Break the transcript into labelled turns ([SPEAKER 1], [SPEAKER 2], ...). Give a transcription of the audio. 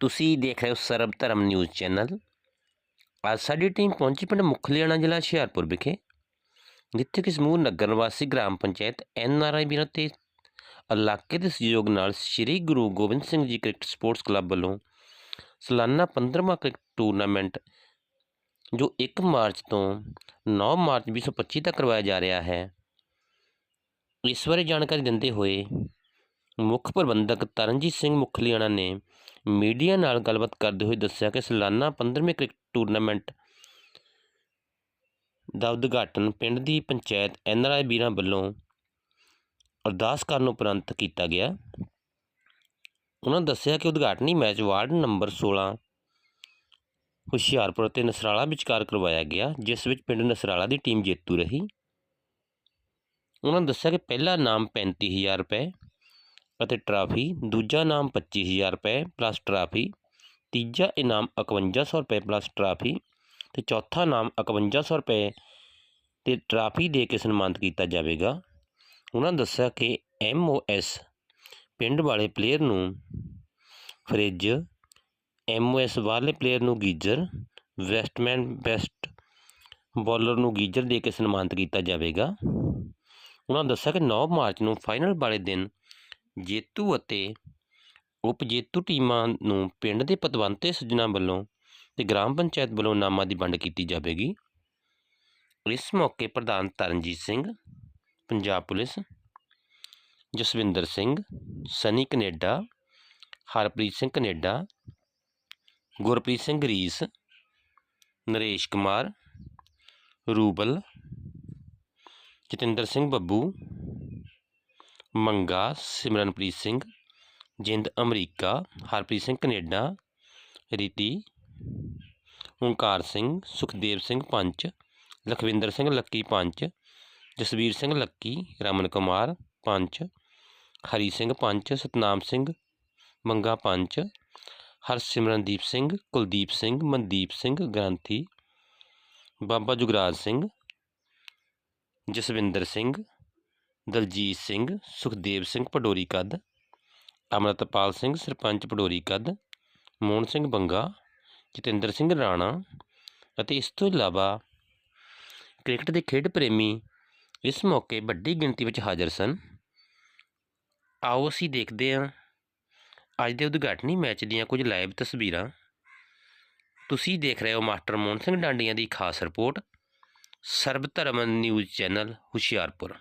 [SPEAKER 1] ਤੁਸੀਂ ਦੇਖ ਰਹੇ ਹੋ ਸਰਬ ਧਰਮ ਨਿਊਜ਼ ਚੈਨਲ। ਅੱਜ ਸਾਡੀ ਟੀਮ ਪਹੁੰਚੀ ਪਿੰਡ ਮੁਖਲੀਆਣਾ ਜ਼ਿਲ੍ਹਾ ਹੁਸ਼ਿਆਰਪੁਰ ਵਿਖੇ, ਜਿੱਥੇ ਕਿ ਸਮੂਹ ਨਗਰ ਨਿਵਾਸੀ gram panchayat N R I ਵੀਰਾਂ ਤੇ ਇਲਾਕੇ ਦੇ ਸਹਿਯੋਗ ਨਾਲ ਸ੍ਰੀ Guru Gobind Singh ji cricket sports club ਵੱਲੋਂ ਸਾਲਾਨਾ 15ਵਾਂ ਕ੍ਰਿਕਟ ਟੂਰਨਾਮੈਂਟ, ਜੋ 1 ਮਾਰਚ ਤੋਂ 9 ਮਾਰਚ 2025 ਤੱਕ ਕਰਵਾਇਆ ਜਾ ਰਿਹਾ ਹੈ। ਇਸ ਬਾਰੇ ਜਾਣਕਾਰੀ ਦਿੰਦੇ ਹੋਏ ਮੁੱਖ ਪ੍ਰਬੰਧਕ ਤਰਨਜੀਤ ਸਿੰਘ ਮੁਖਲੀਆਣਾ ਨੇ ਮੀਡੀਆ ਨਾਲ ਗੱਲਬਾਤ ਕਰਦੇ ਹੋਏ ਦੱਸਿਆ ਕਿ ਸਾਲਾਨਾ 15ਵੇਂ ਕ੍ਰਿਕਟ ਟੂਰਨਾਮੈਂਟ ਦਾ ਉਦਘਾਟਨ ਪਿੰਡ ਦੀ ਪੰਚਾਇਤ ਐਨਆਰਆਈ ਬੀਰਾਂ ਵੱਲੋਂ ਅਰਦਾਸ ਕਰਨ ਉਪਰੰਤ ਕੀਤਾ ਗਿਆ। ਉਹਨਾਂ ਦੱਸਿਆ ਕਿ ਉਦਘਾਟਨੀ ਮੈਚ ਵਾਰਡ ਨੰਬਰ 16 ਹੁਸ਼ਿਆਰਪੁਰ ਅਤੇ ਨਸਰਾਲਾ ਵਿਚਕਾਰ ਕਰਵਾਇਆ ਗਿਆ, ਜਿਸ ਵਿੱਚ ਪਿੰਡ ਨਸਰਾਲਾ ਦੀ ਟੀਮ ਜੇਤੂ ਰਹੀ। ਉਹਨਾਂ ਦੱਸਿਆ ਕਿ ਪਹਿਲਾ ਨਾਮ 35000 ਰੁਪਏ ਅਤੇ ਟਰਾਫੀ, ਦੂਜਾ ਨਾਮ 25000 ਰੁਪਏ ਪਲੱਸ ਟਰਾਫੀ, ਤੀਜਾ ਇਨਾਮ 5100 ਰੁਪਏ ਪਲੱਸ ਟਰਾਫੀ ਤੇ ਚੌਥਾ ਨਾਮ 5100 ਰੁਪਏ ਤੇ ਟਰਾਫੀ ਦੇ ਕੇ ਸਨਮਾਨਿਤ ਕੀਤਾ ਜਾਵੇਗਾ। ਉਹਨਾਂ ਦੱਸਿਆ ਕਿ ਐਮਓਐਸ ਪਿੰਡ ਵਾਲੇ ਪਲੇਅਰ ਨੂੰ ਫਰਿੱਜ ਐਮਓਐਸ ਵਾਲੇ ਪਲੇਅਰ ਨੂੰ ਗੀਜ਼ਰ ਵੈਸਟਮੈਨ ਬੈਸਟ ਬੋਲਰ ਨੂੰ ਗੀਜ਼ਰ ਦੇ ਕੇ ਸਨਮਾਨਿਤ ਕੀਤਾ ਜਾਵੇਗਾ। ਉਹਨਾਂ ਦੱਸਿਆ ਕਿ 9 ਮਾਰਚ ਨੂੰ ਫਾਈਨਲ ਵਾਲੇ ਦਿਨ ਜੇਤੂ ਅਤੇ ਉਪ ਜੇਤੂ ਟੀਮਾਂ ਨੂੰ ਪਿੰਡ ਦੇ ਪਤਵੰਤੇ ਸੱਜਣਾ ਵੱਲੋਂ ਤੇ ਗ੍ਰਾਮ ਪੰਚਾਇਤ ਵੱਲੋਂ ਨਾਮਾਂ ਦੀ ਵੰਡ ਕੀਤੀ ਜਾਵੇਗੀ। ਇਸ ਮੌਕੇ ਪ੍ਰਧਾਨ Taranjit Singh, Punjab police, Jaswinder Singh, Sunny Canada, Harpreet Singh Canada, Gurpreet Singh ਰੀਸ, ਨਰੇਸ਼ ਕੁਮਾਰ, ਰੂਬਲ, ਜਤਿੰਦਰ ਸਿੰਘ ਬੱਬੂ ਮੰਗਾ ਸਿਮਰਨਪ੍ਰੀਤ ਸਿੰਘ ਜਿੰਦ ਅਮਰੀਕਾ ਹਰਪ੍ਰੀਤ ਸਿੰਘ ਕੈਨੇਡਾ ਰੀਤੀ ਓਂਕਾਰ ਸਿੰਘ ਸੁਖਦੇਵ ਸਿੰਘ ਪੰਚ ਲਖਵਿੰਦਰ ਸਿੰਘ ਲੱਕੀ ਪੰਚ ਜਸਵੀਰ ਸਿੰਘ ਲੱਕੀ ਰਮਨ ਕੁਮਾਰ ਪੰਚ ਹਰੀ ਸਿੰਘ ਪੰਚ ਸਤਨਾਮ ਸਿੰਘ ਮੰਗਾ ਪੰਚ ਹਰਸਿਮਰਨਦੀਪ ਸਿੰਘ ਕੁਲਦੀਪ ਸਿੰਘ ਮਨਦੀਪ ਸਿੰਘ ਗ੍ਰੰਥੀ ਬਾਬਾ ਜੁਗਰਾਜ ਸਿੰਘ ਜਸਵਿੰਦਰ ਸਿੰਘ ਦਲਜੀਤ ਸਿੰਘ, ਸੁਖਦੇਵ ਸਿੰਘ ਪਡੋਰੀ ਕੱਦ, ਅਮਰਤਪਾਲ ਸਿੰਘ, ਸਰਪੰਚ ਪਡੋਰੀ ਕੱਦ, ਮੋਹਨ ਸਿੰਘ ਬੰਗਾ, ਜਤਿੰਦਰ ਸਿੰਘ ਰਾਣਾ ਅਤੇ ਇਸ ਤੋਂ ਇਲਾਵਾ ਕ੍ਰਿਕਟ ਦੇ ਖੇਡ ਪ੍ਰੇਮੀ ਇਸ ਮੌਕੇ ਵੱਡੀ ਗਿਣਤੀ ਵਿੱਚ ਹਾਜ਼ਰ ਸਨ। ਆਓ ਅਸੀਂ ਦੇਖਦੇ ਹਾਂ ਅੱਜ ਦੇ ਉਦਘਾਟਨੀ ਮੈਚ ਦੀਆਂ ਕੁਝ ਲਾਈਵ ਤਸਵੀਰਾਂ। ਤੁਸੀਂ ਦੇਖ ਰਹੇ ਹੋ ਮਾਸਟਰ ਮੋਹਨ ਸਿੰਘ ਡਾਂਡੀਆਂ ਦੀ ਖਾਸ ਰਿਪੋਰਟ ਸਰਬ ਧਰਮ ਨਿਊਜ਼ ਚੈਨਲ ਹੁਸ਼ਿਆਰਪੁਰ।